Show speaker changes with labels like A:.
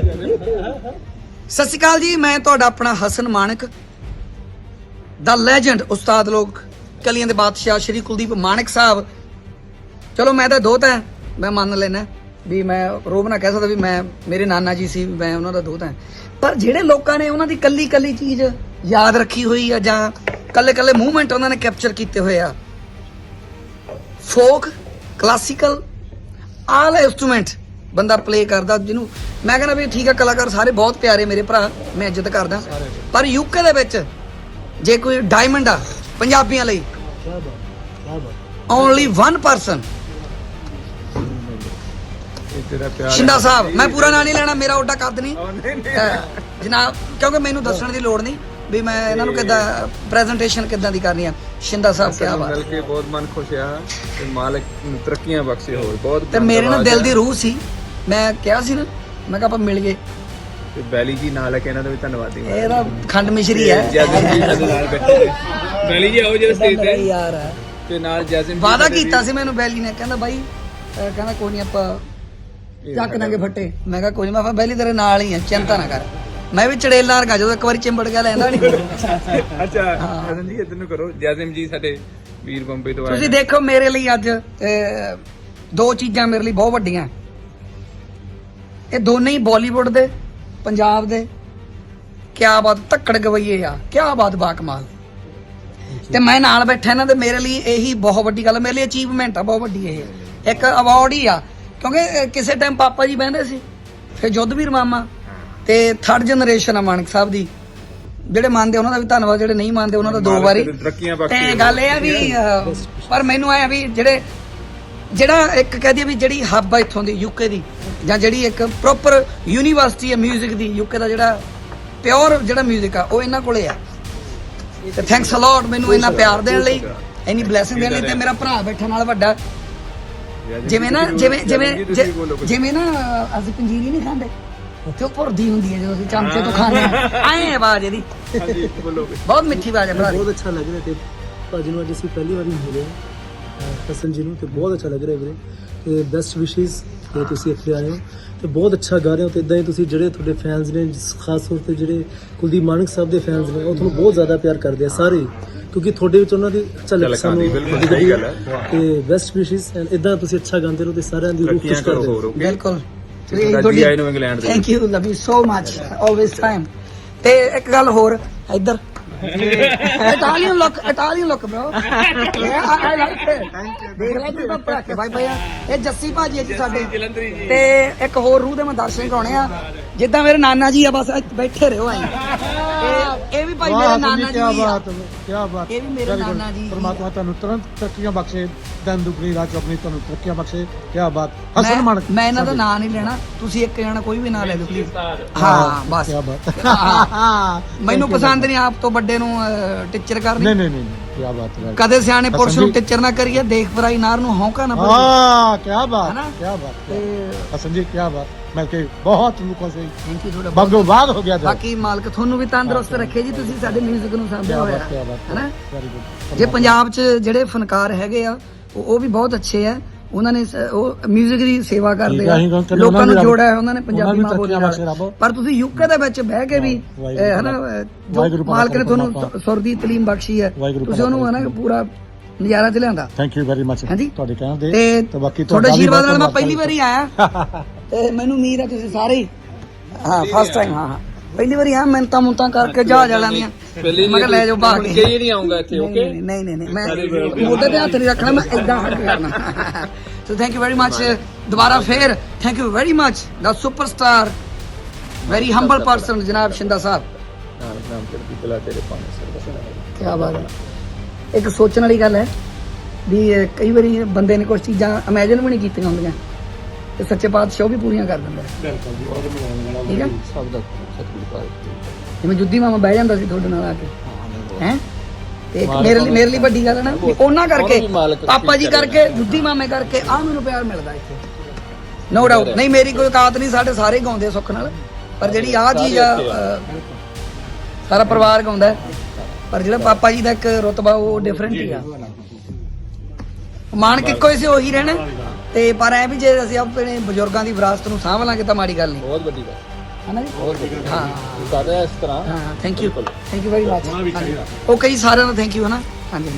A: ਸਤਿ ਸ਼੍ਰੀ ਅਕਾਲ ਜੀ ਮੈਂ ਤੁਹਾਡਾ ਆਪਣਾ ਹਸਨ ਮਾਨਕ ਦਾ ਲੈਜੈਂਡ ਉਸਤਾਦ ਲੋਕ ਕਲੀਆਂ ਦੇ ਬਾਦਸ਼ਾਹ ਸ਼੍ਰੀ ਕੁਲਦੀਪ ਮਾਨਕ ਸਾਹਿਬ ਚਲੋ ਮੈਂ ਤਾਂ ਦੋਤਾ ਹੈ, ਮੈਂ ਮੰਨ ਲੈਣਾ ਵੀ ਮੈਂ ਰੋਬ ਨਾ ਕਹਿ ਸਕਦਾ ਵੀ ਮੈਂ ਮੇਰੇ ਨਾਨਾ ਜੀ ਸੀ ਮੈਂ ਉਹਨਾਂ ਦਾ ਦੋਤ ਹੈ। ਪਰ ਜਿਹੜੇ ਲੋਕਾਂ ਨੇ ਉਹਨਾਂ ਦੀ ਕੱਲੀ ਕੱਲੀ ਚੀਜ਼ ਯਾਦ ਰੱਖੀ ਹੋਈ ਆ ਜਾਂ ਕੱਲੇ ਕੱਲੇ ਮੂਵਮੈਂਟ ਉਹਨਾਂ ਨੇ ਕੈਪਚਰ ਕੀਤੇ ਹੋਏ ਆ ਫੋਕ ਕਲਾਸੀਕਲ ਆਲ ਇਨਸਟਰੂਮੈਂਟ ਬੰਦਾ ਪਲੇ ਕਰਦਾ ਜਿਹਨੂੰ ਮੈਂ ਕਹਿੰਦਾ ਵੀ ਠੀਕ ਆ ਕਲਾਕਾਰ ਸਾਰੇ ਬਹੁਤ ਪਿਆਰੇ ਮੇਰੇ ਭਰਾ ਮੈਂ ਇੱਜ਼ਤ ਕਰਦਾ। ਪਰ ਯੂਕੇ ਦੇ ਵਿੱਚ ਜੇ ਕੋਈ ਡਾਇਮੰਡ ਆ ਪੰਜਾਬੀਆਂ ਲਈ ਓਨਲੀ ਵਨ ਪਰਸਨ
B: ਇਹ ਤੇਰਾ ਪਿਆਰ
A: ਸ਼ਿੰਦਾ ਸਾਹਿਬ ਮੈਂ ਪੂਰਾ ਨਾਂ ਨਹੀਂ ਲੈਣਾ ਮੇਰਾ ਓਡਾ ਕੱਦ ਨਹੀਂ ਅਹ, ਜਨਾਬ ਕਿਉਂਕਿ ਮੈਨੂੰ ਦੱਸਣ ਦੀ ਲੋੜ ਨਹੀਂ ਵੀ ਮੈਂ ਇਹਨਾਂ ਨੂੰ ਕਿੱਦਾਂ ਪ੍ਰੈਜੈਂਟੇਸ਼ਨ ਕਿੱਦਾਂ ਦੀ ਕਰਨੀ ਆ। ਸ਼ਿੰਦਾ ਸਾਹਿਬ ਕਿਆ ਬਾਤ।
B: ਮਿਲ ਕੇ ਬਹੁਤ ਮਨ ਖੁਸ਼ ਆ ਤੇ ਮਾਲਕ ਨੂੰ ਤਰੱਕੀਆਂ ਬਖਸ਼ੇ ਹੋਰ ਬਹੁਤ
A: ਤੇ ਮੇਰੇ ਨਾਲ ਦਿਲ। ਦੀ ਰੂਹ ਸੀ। ਮੈਂ ਕਿਹਾ ਸੀ ਨਾ ਮੈਂ ਕਿਹਾ ਆਪਾਂ ਮਿਲ ਗਏ।
B: ਤੇ ਬੈਲੀ ਜੀ ਨਾਲ ਹੈ ਕਿ ਇਹਨਾਂ ਦਾ ਵੀ ਧੰਨਵਾਦੀ
A: ਇਹ ਤਾਂ ਖੰਡ ਮਿਸ਼ਰੀ ਹੈ।
B: ਜੈਸਨ ਜੀ ਸਾਡੇ ਨਾਲ ਬੈਠੇ ਨੇ ਬੈਲੀ ਜੀ ਆਓ ਜਿਹੜੇ ਸਟੇਜ ਤੇ।
A: ਯਾਰ। ਹੈ
B: ਤੇ ਨਾਲ ਜੈਸਨ ਜੀ
A: ਵਾਦਾ
B: ਸਾਡੇ
A: ਕੀਤਾ ਸੀ ਮੈਨੂੰ ਬੈਲੀ ਨੇ ਕਹਿੰਦਾ ਬਾਈ ਅਹ ਕਹਿੰਦਾ ਕੋਈ ਨਹੀਂ ਆਪਾਂ ਚੱਕ ਦਾਂਗੇ ਫੱਟੇ। ਮੈਂ ਕਿਹਾ ਕੋਈ ਨਹੀਂ ਮੈਂ ਕਿਹਾ ਬੈਲੀ ਤੇਰੇ ਨਾਲ ਹੀ ਆ ਚਿੰਤਾ ਨਾ ਕਰ। ਮੈਂ ਵੀ ਚੜੇਲਾ ਵਰਗਾ ਜਦੋਂ ਇੱਕ ਵਾਰੀ ਚਿੰਬੜ ਗਿਆ ਲੈਂਦਾ ਨਹੀਂ
B: ਅੱਛਾ ਜੈਸਨ ਜੀ ਇੱਧਰ ਨੂੰ ਕਰੋ। ਜੈਸਨ ਜੀ ਸਾਡੇ ਵੀਰ ਬੰਬੇ ਤੋਂ ਆਏ
A: ਤੁਸੀਂ
B: ਨੇ।
A: ਦੇਖੋ ਮੇਰੇ ਲਈ ਅੱਜ ਅਹ, ਦੋ ਚੀਜ਼ਾਂ ਮੇਰੇ ਲਈ ਬਹੁਤ ਵੱਡੀਆਂ। ਇਹ ਦੋਨੇ ਹੀ ਬਾਲੀਵੁੱਡ ਦੇ ਪੰਜਾਬ ਦੇ। ਕਿਆ ਬਾਤ ਧੱਕੜ ਗਵਈਏ ਆ ਕਿਆ ਬਾਤ ਬਾ ਕਮਾਲ ਤੇ ਮੈਂ ਨਾਲ ਬੈਠਾ ਇਹਨਾਂ ਤੇ ਮੇਰੇ ਲਈ ਇਹੀ ਬਹੁਤ ਵੱਡੀ ਗੱਲ ਮੇਰੇ ਲਈ ਅਚੀਵਮੈਂਟ ਆ ਬਹੁਤ ਵੱਡੀ ਇਹ। ਇੱਕ ਅਵਾਰਡ ਹੀ ਆ ਕਿਉਂਕਿ ਕਿਸੇ ਟਾਈਮ ਪਾਪਾ ਜੀ ਬਹਿੰਦੇ ਸੀ ਫਿਰ ਜੁੱਧਵੀਰ ਮਾਮਾ ਤੇ ਥਰਡ ਜਨਰੇਸ਼ਨ ਆ ਮਾਨਕ ਸਾਹਿਬ ਦੀ। ਜਿਹੜੇ ਮੰਨਦੇ ਉਹਨਾਂ ਦਾ ਵੀ ਧੰਨਵਾਦ ਜਿਹੜੇ ਨਹੀਂ ਮੰਨਦੇ ਉਹਨਾਂ ਦਾ ਦੋ ਵਾਰੀ। ਤੇ। ਗੱਲ ਇਹ ਆ ਵੀ ਪਰ ਮੈਨੂੰ ਆਇਆ ਵੀ ਜਿਹੜੇ ਜਿਹੜਾ ਇੱਕ ਕਹਦੀ ਵੀ ਜਿਹੜੀ ਹੱਬ ਆ ਇੱਥੋਂ ਦੀ ਯੂਕੇ ਦੀ ਜਾਂ ਜਿਹੜੀ ਇੱਕ ਪ੍ਰੋਪਰ ਯੂਨੀਵਰਸਿਟੀ ਹੈ 뮤직 ਦੀ ਯੂਕੇ ਦਾ ਜਿਹੜਾ ਪਿਓਰ ਜਿਹੜਾ 뮤직 ਆ ਉਹ ਇਹਨਾਂ ਕੋਲੇ ਆ ਤੇ ਥੈਂਕਸ ਅ ਮੈਨੂੰ ਇੰਨਾ ਪਿਆਰ ਦੇਣ ਲਈ ਇੰਨੀ ਬਲੇਸਿੰਗ ਦੇਣ ਲਈ ਤੇ ਮੇਰਾ ਭਰਾ ਬੈਠਾ ਨਾਲ ਵੱਡਾ
B: ਜੈਸਨ
A: ਜਿਵੇਂ ਨਾ
B: ਜੀ
A: ਜਿਵੇਂ
B: ਜੈਸਨ
A: ਜਿਵੇਂ
B: ਜੀ ਤੁਸੀਂ
A: ਜਿ-
B: ਬੋਲੋ ਕੁਛ।
A: ਜਿਵੇਂ ਨਾ ਅਸੀਂ ਪੰਜੀਰੀ ਨਹੀਂ ਖਾਂਦੇ ਤੇ ਉਹ ਭੁਰਦੀ ਹੁੰਦੀ ਹੈ ਜਦੋਂ ਅਸੀਂ ਚਮਚੇ ਤੋਂ ਖਾਂਦੇ ਆ ਆਏ ਆਵਾਜ਼ ਇਹਦੀ
B: ਹਾਂਜੀ ਬੋਲੋ ਕੁਛ।
A: ਬਹੁਤ ਮਿੱਠੀ ਆਵਾਜ਼ ਹੈ ਭਰਾ ਦੀ
C: ਬਹੁਤ ਅੱਛਾ ਲੱਗ ਰਿਹਾ ਤੇ ਭਾਜੀ ਨੂੰ ਅੱਜ ਅਸੀਂ ਪਹਿਲੀ ਵਾਰੀ ਮਿਲੇ ਹਾਂ ਹਸਨ ਜੀ ਨੂੰ ਤੇ ਬਹੁਤ ਅੱਛਾ ਲੱਗ ਰਿਹਾ ਵੀਰੇ। ਤੇ ਬੈਸਟ ਵਿਸ਼ੇਸ ਕਿ ਤੁਸੀਂ ਇੱਥੇ ਆਏ ਹੋ। ਤੇ ਬਹੁਤ ਅੱਛਾ ਗਾ ਰਹੇ ਹੋ ਤੇ ਇਦਾਂ ਹੀ ਤੁਸੀਂ ਜਿਹੜੇ ਤੁਹਾਡੇ ਫੈਨਸ ਨੇ ਖਾਸ ਤੌਰ ਤੇ ਜਿਹੜੇ ਕੁਲਦੀਪ ਮਾਨਕ ਸਾਹਿਬ ਦੇ ਫੈਨਸ ਨੇ ਉਹ ਤੁਹਾਨੂੰ ਬਹੁਤ ਜ਼ਿਆਦਾ ਪਿਆਰ ਕਰਦੇ ਆ ਸਾਰੇ। ਕਿਉਂਕਿ ਤੁਹਾਡੇ ਵਿੱਚ ਉਹਨਾਂ ਦੀ ਝਲਕ ਸਾਨੂੰ
B: ਬਿਲਕੁਲ ਸਹੀ। ਗੱਲ ਹੈ।
C: ਤੇ ਬੈਸਟ ਵਿਸ਼ੇਸ ਐਂਡ ਇਦਾਂ ਤੁਸੀਂ ਅੱਛਾ ਗਾਉਂਦੇ ਰਹੋ ਤੇ ਸਾਰਿਆਂ ਦੀ ਰੂਹ ਖੁਸ਼
B: ਕਰੋ
C: ਕਰਦੇ
B: ਹੋਰ
C: ਰਹੋ
A: ਬਿਲਕੁਲ।
B: ਤੁਹਾਡਾ ਜੀ ਆਏ ਨੂੰ ਇੰਗਲੈਂਡ ਦੇ
A: thank you love you so much always time ਤੇ ਇੱਕ ਗੱਲ ਹੋਰ ਇੱਧਰ Italian look Italian look bro I like it ਦੇਖ ਲੈ ਤੂੰ ਤਾਂ ਭਰਾ ਕੇ ਬਾਈ ਬਾਈ ਇਹ ਜੱਸੀ ਭਾਜੀ ਹੈ ਜੀ ਸਾਡੇ। ਤੇ ਇੱਕ ਹੋਰ ਰੂਹ ਦੇ ਮੈਂ ਦਰਸ਼ਨ ਕਰਾਉਣੇ ਆ। ਜਿੱਦਾਂ ਮੇਰੇ ਨਾਨਾ ਜੀ ਆ ਬਸ ਇੱਥੇ ਬੈਠੇ ਰਹੋ ਇਹ ਭਾਈ ਮੇਰਾ ਨਾਨਾ ਜੀ ਕੀ
D: ਬਾਤ ਹੈ ਕੀ ਬਾਤ।
A: ਇਹ ਵੀ ਮੇਰੇ ਨਾਨਾ ਜੀ
D: ਪਰਮਾਤਮਾ ਤੁਹਾਨੂੰ ਤੁਰੰਤ ਤਰੱਕੀਆਂ ਬਖਸ਼ੇ ਦਨ ਦੁਗਰੀ ਰਾਜ ਆਪਣੀ ਤੁਹਾਨੂੰ ਤਰੱਕੀਆਂ ਬਖਸ਼ੇ। ਕੀ ਬਾਤ। ਹਸਨ
A: ਮੈਂ- ਮੈਂ ਇਹਨਾਂ ਦਾ ਨਾਂ ਨਹੀਂ ਲੈਣਾ। ਤੁਸੀਂ ਇੱਕ ਜਣਾ ਕੋਈ ਵੀ ਨਾਂ ਲੈ ਲਓ ਪਲੀਜ਼ ਹਾਂ ਬਸ।
D: ਕੀ ਬਾਤ।
A: ਮੈਨੂੰ ਪਸੰਦ ਨਹੀਂ ਆਪ ਤੋਂ ਵੱਡੇ ਨੂੰ ਟੀਚਰ ਕਰਨੀ।
D: ਨਹੀਂ ਨਹੀਂ ਨਹੀਂ। ਕੀ ਬਾਤ ਹੈ।
A: ਕਦੇ ਸਿਆਣੇ ਪੁਰਸ਼ ਨੂੰ। ਟੀਚਰ ਨਾ ਕਰੀਏ ਦੇਖ ਪਰਾਈ ਨਾਰ ਨੂੰ ਹੌਂਕਾ ਨਾ ਪਵੇ
D: ਹਾਂ ਕੀ ਬਾਤ? ਕੀ ਬਾਤ
A: ਤੇ
D: ਹਸਨ ਜੀ ਕੀ ਬਾਤ। ਮੈਂ ਕਿ ਬਹੁਤ ਲੋਕਾਂ ਸੇ।
A: ਥੈਂਕ ਯੂ ਤੁਹਾਡਾ
D: ਬਾਗੋ ਬਾਗ ਹੋ ਗਿਆ
A: ਬਾਕੀ ਮਾਲਕ ਤੁਹਾਨੂੰ ਵੀ ਤੰਦਰੁਸਤ ਰੱਖੇ ਜੀ ਤੁਸੀਂ ਸਾਡੇ 뮤직 ਨੂੰ ਸਾਂਭਿਆ ਹੋਇਆ
D: ਵੈਰੀ ਗੁੱਡ
A: ਜੇ ਪੰਜਾਬ 'ਚ ਜਿਹੜੇ ਫਨਕਾਰ ਹੈਗੇ ਆ ਉਹ ਵੀ ਬਹੁਤ ਅੱਛੇ ਆ। ਉਹਨਾਂ ਨੇ ਸ- ਉਹ 뮤직 ਦੀ ਸੇਵਾ ਕਰਦੇ
D: ਠੀਕ ਆ,
A: ਆ।
D: ਅਸੀਂ ਕਹਿੰਦੇ
A: ਲੋਕਾਂ
D: ਉਹਨਾਂ
A: ਨੂੰ ਜੋੜਿਆ ਹੈ ਉਹਨਾਂ ਨੇ
D: ਉਹਨਾਂ
A: ਪੰਜਾਬੀ ਮਾਂ ਬੋਲੀ
D: ਤਰੱਕੀਆਂ ਬਖਸ਼ੇ
A: ਨਾਲ
D: ਰੱਬ।
A: ਪਰ ਤੁਸੀਂ ਯੂਕੇ ਦੇ ਵਿੱਚ ਬਹਿ ਕੇ ਵੀ
D: ਵਾਹਿਗੁਰੂ
A: ਹਨਾ ਜੋ
D: ਵਾਹਿਗੁਰੂ
A: ਮਾਲਕ ਨੇ ਤੁਹਾਨੂੰ
D: ਪਰਮਾਤਮਾ।
A: ਸੁਰ ਦੀ ਤਲੀਮ ਬਖਸ਼ੀ ਹੈ
D: ਵਾਹਿਗੁਰੂ
A: ਤੁਸੀਂ ਉਹਨੂੰ ਹਨਾ ਪੂਰਾ ਨਜ਼ਾਰਾ ਚ ਲਿਆਂਦਾ।
D: ਥੈਂਕ ਯੂ ਵੈਰੀ ਮਚ
A: ਹਾਂਜੀ।
D: ਤੁਹਾਡੇ ਕਹਿਣ ਦੇ
A: ਤੇ
D: ਤੇ ਬਾਕੀ
A: ਤੁਹਾਡੇ
D: ਤੁਹਾਡਾ ਵੀ
A: ਆਸ਼ੀਰਵਾਦ ਨਾਲ ਮੈਂ
D: ਬਹੁਤ
A: ਪਹਿਲੀ ਵਾਰੀ ਆਇਆ। ਤੇ ਮੈਨੂੰ ਉਮੀਦ ਹੈ ਤੁਸੀਂ ਸਾਰੇ ਹੀ ਹਾਂ ਫਸਟ ਟਾਈਮ ਹਾਂ ਹਾਂ। ਪਹਿਲੀ ਵਾਰੀ ਆ ਮਿੰਤਾਂ ਮੁੰਤਾਂ ਕਰਕੇ ਜਹਾਜ਼ ਵਾਲਿਆਂ ਦੀਆਂ। ਮੈਂ ਕਿਹਾ ਲੈ ਜਾਓ ਭਾਗ ਕੇ
B: ਕਈ ਨਹੀਂ ਆਉਂਗਾ ਇੱਥੇ ਓਕੇ?
A: ਨਹੀਂ ਨਹੀਂ ਨਹੀਂ ਮੈਂ ਮੋਢੇ ਤੇ ਹੱਥ ਨਹੀਂ ਰੱਖਣਾ ਮੈਂ ਇਦਾਂ ਹੱਥ ਕਰਨਾ so thank you very much ਦੁਬਾਰਾ ਫੇਰ ਥੈਂਕ ਯੂ ਵੈਰੀ ਮਚ ਦਾ ਸੁਪਰਸਟਾਰ ਵੈਰੀ ਹੰਬਲ ਪਰਸਨ ਜਨਾਬ ਸ਼ਿੰਦਾ ਸਾਹਿਬ।
B: ਨਾਮ ਨਾਮ ਚੜ੍ਹਦੀ ਕਲਾ ਤੇਰੇ ਪਾਣੇ ਸਰਬਸਨਾ
A: ਕੀ ਬਾਤ ਹੈ। ਇੱਕ ਸੋਚਣ ਵਾਲੀ ਗੱਲ ਹੈ ਵੀ ਕਈ ਵਾਰੀ ਬੰਦੇ ਨੇ ਕੁਝ ਚੀਜ਼ਾਂ ਇਮੇਜਿਨ ਵੀ ਨਹੀਂ ਕੀਤੀਆਂ ਹੁੰਦੀਆਂ। ਤੇ ਸੱਚੇ ਪਾਤਸ਼ਾਹ ਉਹ ਵੀ ਪੂਰੀਆਂ ਕਰ ਦਿੰਦਾ। ਹੈ। ਠੀਕ ਹੈ
B: ਸਭ ਦਾ ਸਤਿਗੁਰੂ ਪਾਏ
A: ਜਿਵੇਂ ਜੁੱਦੀ ਮਾਮਾ ਬਹਿ ਜਾਂਦਾ ਸੀ ਤੁਹਾਡੇ ਨਾਲ ਆ ਕੇ। ਹੈ ਤੇ ਇੱਕ ਮੇਰੇ ਲਈ ਮੇਰੇ ਲਈ ਵੱਡੀ ਗੱਲ ਹੈ ਨਾ ਵੀ ਉਹਨਾਂ ਕਰਕੇ ਪਾਪਾ ਜੀ ਕਰਕੇ ਜੁੱਦੀ ਮਾਮੇ ਕਰਕੇ ਆ ਮੈਨੂੰ ਪਿਆਰ ਮਿਲਦਾ ਇੱਥੇ। ਨੋ ਡਾਊਟ ਨਹੀਂ ਮੇਰੀ ਕੋਈ ਔਕਾਤ ਨਹੀਂ ਸਾਡੇ ਸਾਰੇ ਗਾਉਂਦੇ ਆ ਸੁੱਖ ਨਾਲ। ਪਰ ਜਿਹੜੀ ਆ ਚੀਜ਼ ਆ ਸਾਰਾ ਪਰਿਵਾਰ ਗਾਉਂਦਾ ਹੈ। ਪਰ ਜਿਹੜਾ ਪਾਪਾ ਜੀ ਦਾ ਇੱਕ ਰੁਤਬਾ ਉਹ ਡਿਫਰੈਂਟ ਹੀ ਆ। ਮਾਨ ਕਿੱਕੋ ਹੀ ਸੀ ਉਹੀ ਰਹਿਣਾ ਤੇ ਪਰ ਐ ਵੀ ਜੇ ਅਸੀਂ ਆਪਣੇ ਬਜ਼ੁਰਗਾਂ ਦੀ ਵਿਰਾਸਤ ਨੂੰ ਸਾਂਭ ਲਾਂਗੇ ਤਾਂ ਮਾੜੀ ਗੱਲ ਨਹੀਂ।
B: ਬਹੁਤ ਵੱਡੀ ਗੱਲ।
A: ਹਨਾ ਜੀ? ਹਾਂ।
B: ਕਰ ਰਿਹਾ ਇਸ ਤਰ੍ਹਾਂ?
A: ਹਾਂ thank you thank you very much okay ji ਸਾਰਿਆਂ ਦਾ ਥੈਂਕ ਯੂ ਹਨਾ? ਹਾਂਜੀ।